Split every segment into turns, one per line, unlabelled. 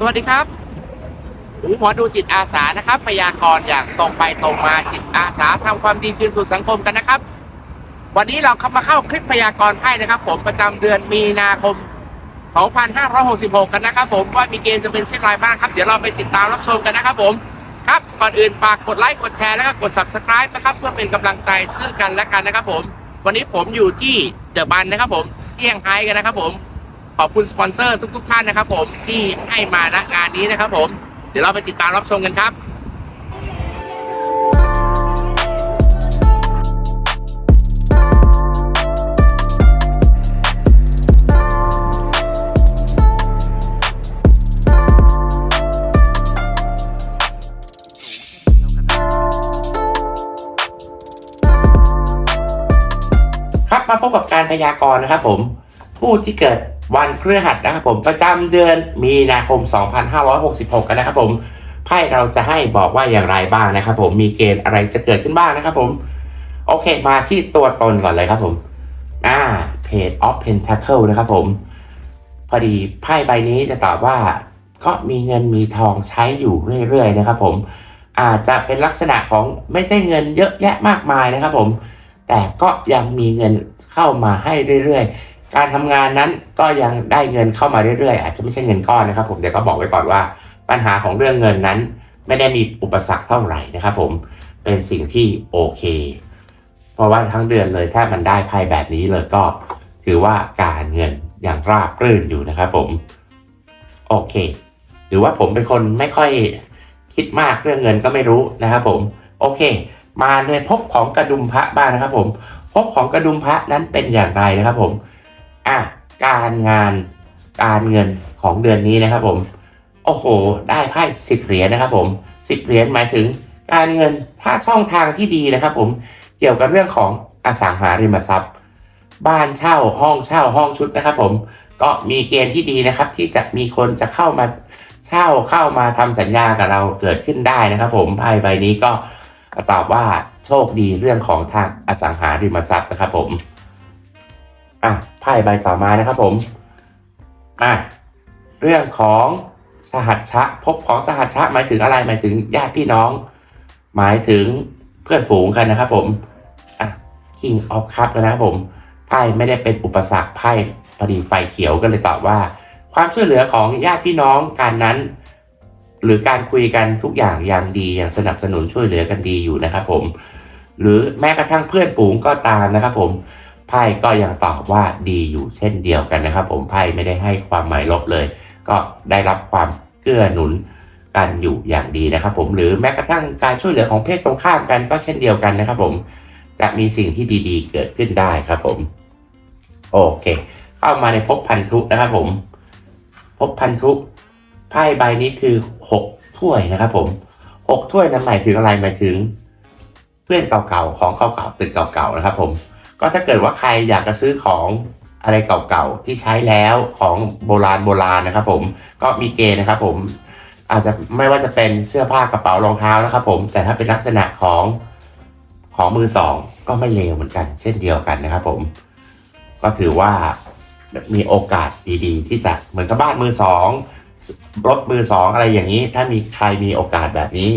สวัสดีครับหมอดูจิตอาสานะครับ พยากรณ์อย่างตรงไปตรงมาจิตอาสาทำความดีคืนสู่สังคมกันนะครับ วันนี้เราเข้ามาเข้าคลิปพยากรณ์ไพ่นะครับ ผมประจำเดือนมีนาคม 2566 กันนะครับ ผมว่ามีเกณฑ์จะเป็นเช่นไรบ้างครับ เดี๋ยวเราไปติดตามรับชมกันนะครับ ผมครับก่อนอื่นฝากกดไลค์กดแชร์แล้วก็กด subscribe นะครับ เพื่อเป็นกำลังใจซึ่งกันและกันนะครับ ผม วันนี้ผมอยู่ที่เดอะบันนะครับ ผมเซี่ยงไฮ้กันนะครับ ผม ขอบคุณสปอนเซอร์ทุก ๆ ท่านนะครับ ผมที่ให้มาณงานนี้นะครับ ผม เดี๋ยวเราไปติดตามรับชมกันครับครับมาพบกับการพยากรณ์นะครับผม ผู้ที่เกิด วันพฤหัสนะครับผมประจำเดือนมีนาคม 2566 กันนะครับผมไพ่เราจะให้บอกว่าอย่างไรบ้างนะครับผมมีเกณฑ์อะไรจะเกิดขึ้นบ้างนะครับผมโอเคมาที่ตัวตนก่อนเลยครับผมอ่า Page of Pentacle นะครับผม พอดีไพ่ใบนี้จะตอบว่า ก็มีเงินมีทองใช้อยู่เรื่อยๆนะครับผม อาจจะเป็นลักษณะของไม่ได้เงินเยอะแยะมากมายนะครับผม แต่ก็ยังมีเงินเข้ามาให้เรื่อยๆ การทำงานนั้นก็ยังได้เงินเข้ามาเรื่อยๆ อาจจะไม่ใช่เงินก้อนนะครับ ผมเดี๋ยวก็บอกไว้ก่อนว่า ปัญหาของเรื่องเงินนั้น ไม่ได้มีอุปสรรคเท่าไหร่นะครับ ผมเป็นสิ่งที่โอเค เพราะว่าทั้งเดือนเลยถ้ามันได้ไพ่แบบนี้เลยก็ ถือว่าการเงินอย่างราบรื่นอยู่นะครับผมโอเค หรือว่าผมเป็นคนไม่ค่อยคิดมากเรื่องเงินก็ไม่รู้นะครับผม โอเค มาเลยพบของกระดุมพระบ้างนะครับ ผม พบของกระดุมพระนั้นเป็นอย่างไรนะครับ ผม อะการงานการเงินของเดือนนี้นะครับผม โอ้โห ได้ไพ่สิบเหรียญนะครับผมสิบเหรียญหมายถึงการเงินถ้าช่องทางที่ดีนะครับผมเกี่ยวกับเรื่องของอสังหาริมทรัพย์ บ้านเช่าห้องเช่าห้องชุดนะครับผมก็มีเกณฑ์ที่ดีนะครับ ที่จะมีคนจะเข้ามาเช่าเข้ามาทำสัญญากับเราเกิดขึ้นได้นะครับ ผมไพ่ใบนี้ก็ตอบว่าโชคดีเรื่องของทางอสังหาริมทรัพย์นะครับผม อะไพ่ใบต่อมานะครับผมอะเรื่องของสหัชชะพบของสหัชชะหมายถึงอะไรหมายถึงญาติพี่น้อง หมายถึงเพื่อนฝูงกันนะครับผมอะ King of Cup นะครับผมไพ่ไม่ได้เป็นอุปสรรคไพ่พอดีไฟเขียวก็เลยตอบว่า ความช่วยเหลือของญาติพี่น้องการนั้น หรือการคุยกันทุกอย่างย่างดีอย่างสนับสนุนช่วยเหลือกันดีอยู่นะครับผม หรือแม้กระทั่งเพื่อนฝูงก็ตามนะครับผม ไพ่ก็ยังตอบว่าดีอยู่เช่นเดียวกันนะครับ ผมไพ่ไม่ได้ให้ความหมายลบเลย ก็ได้รับความเกื้อหนุนกันอยู่อย่างดีนะครับ ผมหรือแม้กระทั่งการช่วยเหลือของเพศตรงข้ามกันก็เช่นเดียวกันนะครับ ผมจะมีสิ่งที่ดีๆ เกิดขึ้นได้ครับผมโอเค เข้ามาในภพพันธุนะครับ ผมภพพันธุไพ่ใบนี้คือหกถ้วยนะครับ ผมหกถ้วยนั้นหมายถึงอะไรหมายถึง เพื่อนเก่าๆของเก่าๆตึกเก่าๆนะครับ ผม ก็ถ้าเกิดว่าใครอยากจะซื้อของอะไรเก่าๆที่ใช้แล้วของโบราณโบราณนะครับ ผมก็มีเกณฑ์นะครับผมอาจจะไม่ว่าจะเป็นเสื้อผ้ากระเป๋ารองเท้านะครับ ผมแต่ถ้าเป็นลักษณะของของมือสองก็ไม่เลวเหมือนกัน เช่นเดียวกันนะครับ ผม ก็ถือว่ามีโอกาสดีๆ ที่จะเหมือนกับบ้านมือสองรถมือสองอะไรอย่างนี้ ถ้ามีใครมีโอกาสแบบนี้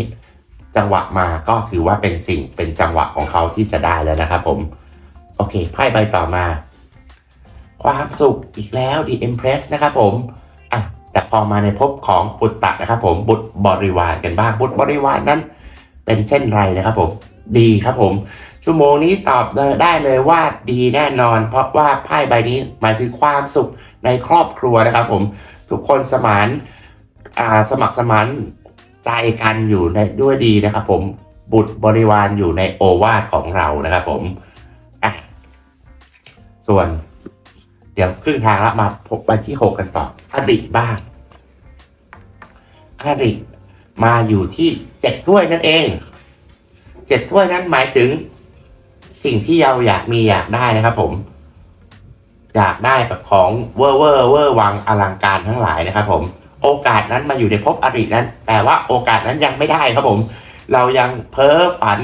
จังหวะมาก็ถือว่าเป็นสิ่งเป็นจังหวะของเขาที่จะได้แล้วนะครับ ผม โอเคไพ่ใบต่อมา ความสุขอีกแล้ว The Empress นะครับผมอะแต่พอมาในภพของบุตรตะนะครับผมบุตรบริวารกันบ้างบุตรบริวารนั้น เป็นเช่นไรนะครับผมดีครับผม ชั่วโมงนี้ตอบได้เลยว่าดีแน่นอน เพราะว่าไพ่ใบนี้หมายถึงความสุขในครอบครัวนะครับผมทุกคนสมานสมัครสมานใจกันอยู่ในด้วยดีนะครับผมบุตรบริวารอยู่ในโอวาทของเรานะครับผม ส่วน เดี๋ยวครึ่งทางแล้วมาพบใบที่หกกันต่ออริบ้างอริมาอยู่ที่เจ็ดถ้วยนั่นเองเจ็ดถ้วยนั้นหมายถึง สิ่งที่เราอยากมีอยากได้นะครับ ผม อยากได้แบบของเวอร์เวอร์เวอร์วังอลังการทั้งหลายนะครับ ผม โอกาสนั้นมาอยู่ในภพอรินั้น แต่ว่าโอกาสนั้นยังไม่ได้ครับผม เรายังเพ้อฝัน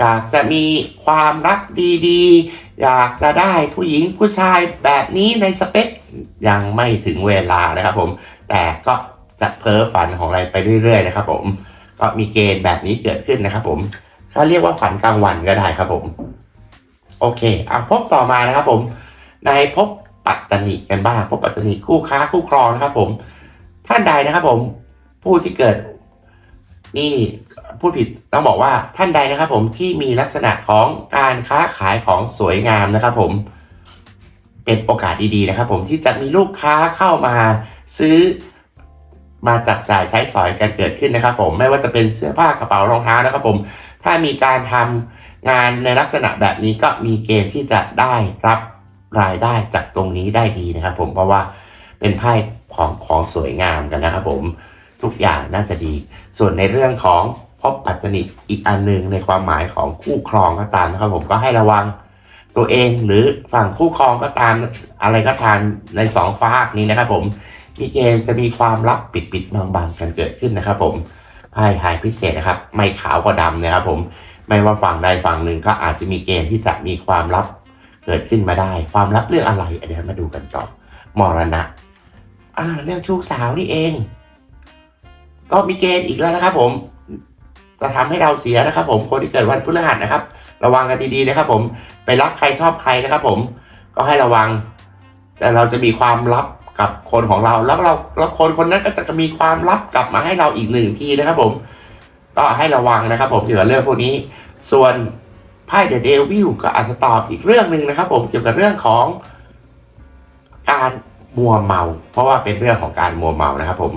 อยากจะมีความรักดีๆ อยากจะได้ผู้หญิงผู้ชายแบบนี้ในสเปคยังไม่ถึงเวลานะครับผม แต่ก็จะเพ้อฝันของอะไรไปเรื่อยๆนะครับผมก็มีเกณฑ์แบบนี้เกิดขึ้นนะครับผมถ้าเรียกว่าฝันกลางวันก็ได้ครับผม โอเคอะพบต่อมานะครับผม ในพบปัตตนิกันบ้าง พบปัตตนิคู่ค้าคู่ครองนะครับผม ท่านใดนะครับผม ผู้ที่เกิดนี่ พูดผิดต้องบอกว่าท่านใดนะครับผมที่มีลักษณะของการค้าขายของสวยงามนะครับผมเป็นโอกาสดีๆนะครับผมที่จะมีลูกค้าเข้ามาซื้อมาจับจ่ายใช้สอยกันเกิดขึ้นนะครับ ผมไม่ว่าจะเป็นเสื้อผ้ากระเป๋ารองเท้านะครับ ผม ถ้ามีการทำงานในลักษณะแบบนี้ก็มีเกณฑ์ที่จะได้รับรายได้จากตรงนี้ได้ดีนะครับ ผมเพราะว่าเป็นไพ่ของของสวยงามกันนะครับ ผมทุกอย่างน่าจะดี ส่วนในเรื่องของ บปัตตนิอีกอันหนึ่งในความหมายของคู่ครองก็ตามนะครับผมก็ให้ระวังตัวเองหรือฝั่งคู่ครองก็ตามอะไรก็ตามในสองฝากนี้นะครับผมมีเกณฑ์จะมีความลับปิดปิดๆบางๆกันเกิดขึ้นนะครับ ผมไพ่หายพิเศษนะครับ ไม่ขาวก็ดำนะครับ ผมไม่ว่าฝั่งใดฝั่งหนึ่งก็อาจจะมีเกณฑ์ที่จะมีความลับเกิดขึ้นมาได้ ความลับเรื่องอะไรเดี๋ยวมาดูกันต่อมรณะอ่าเรื่องชู้สาวนี่เอง ก็มีเกณฑ์อีกแล้วนะครับผม จะทำให้เราเสียนะครับ ผมคนที่เกิดวันพฤหัสนะครับ ระวังกันดีๆนะครับ ผมไปรักใครชอบใครนะครับ ผมก็ให้ระวัง แต่เราจะมีความลับกับคนของเราแล้วเราแล้วคนคนนั้นก็จะมีความลับกลับมาให้เราอีกหนึ่งทีนะครับ ผม ก็ให้ระวังนะครับ ผมเกี่ยวกับเรื่องพวกนี้ ส่วนไพ่เดอะเดวิลก็อาจจะตอบอีกเรื่องหนึ่งนะครับ ผมเกี่ยวกับเรื่องของ การมัวเมา เพราะว่าเป็นเรื่องของการมัวเมานะครับ ผม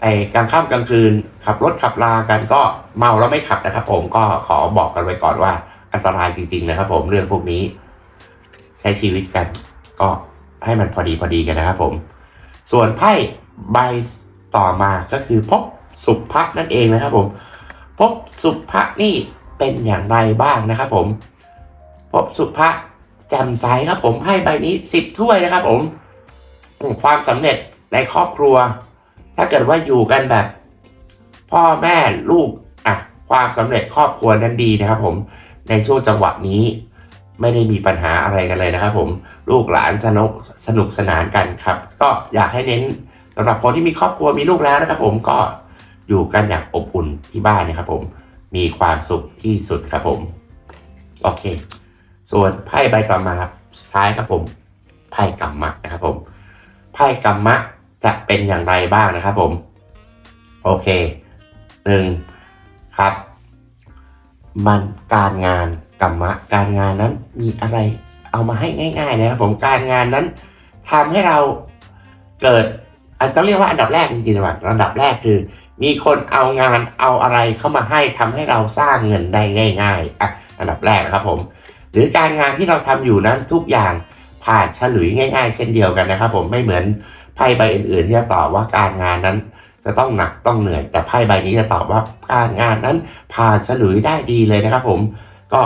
ไปกลางค่ำกลางคืน ขับรถขับลากันก็เมาแล้วไม่ขับนะครับ ผมก็ขอบอกกันไว้ก่อนว่า อันตรายจริง ๆ นะครับ ผมเรื่องพวกนี้ ใช้ชีวิตกัน ก็ให้มันพอดีพอดีกันนะครับผม ส่วนไพ่ใบต่อมาก็คือพบสุภะนั่นเองนะครับ ผม พบสุภะนี่เป็นอย่างไรบ้างนะครับ ผม พบสุภะแจ่มใสครับ ผมให้ใบนี้สิบถ้วยนะครับ ผมอืมความสำเร็จในครอบครัว ถ้าเกิดว่าอยู่กันแบบ พ่อแม่ลูกอะความสำเร็จครอบครัวนั้นดีนะครับ ผมในช่วงจังหวะนี้ ไม่ได้มีปัญหาอะไรกันเลยนะครับ ผมลูกหลานสนุกสนุกสนานกันครับ ก็อยากให้เน้นสำหรับคนที่มีครอบครัวมีลูกแล้วนะครับ ผมก็อยู่กันอย่างอบอุ่นที่บ้านนะครับ ผมมีความสุขที่สุดครับผม โอเค ส่วนไพ่ใบต่อมาครับท้ายครับผมไพ่กัมมะนะครับผมไพ่กัมมะ จะเป็นอย่างไรบ้างนะครับผม โอเคหนึ่งครับ มันการงานกรรมะการงานนั้นมีอะไรเอามาให้ง่ายๆนะครับผมการงานนั้นทำให้เราเกิดอันต้องเรียกว่าอันดับแรกจริงๆนะอันดับแรกคือ มีคนเอางานเอาอะไรเข้ามาให้ทำให้เราสร้างเงินได้ง่ายๆอะอันดับแรกนะครับผม หรือการงานที่เราทำอยู่นั้นทุกอย่างผ่านฉลุยง่าย ๆ เช่นเดียวกันนะครับ ผมไม่เหมือน ไพ่ใบอื่นๆที่จะตอบว่าการงานนั้น จะต้องหนักต้องเหนื่อย แต่ไพ่ใบนี้จะตอบว่าการงานนั้นผ่านฉลุยได้ดีเลยนะครับ ผมก็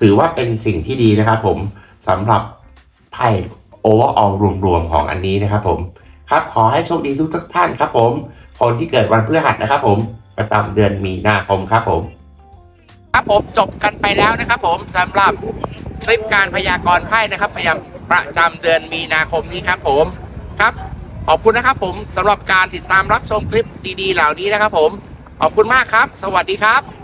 ถือว่าเป็นสิ่งที่ดีนะครับ ผมสำหรับไพ่โอเวอร์ออลรวมๆของอันนี้นะครับ ผมครับขอให้โชคดีทุกท่านครับ ผม คนที่เกิดวันพฤหัสนะครับ ผมประจำเดือนมีนาคมครับผม ครับผมจบกันไปแล้วนะครับ ผมสำหรับคลิปการพยากรณ์ไพ่นะครับพยายามประจำเดือนมีนาคมนี้ครับ ผม ครับ ขอบคุณนะครับผมสำหรับการติดตามรับชมคลิปดีๆ เหล่านี้นะครับผม ขอบคุณมากครับ สวัสดีครับ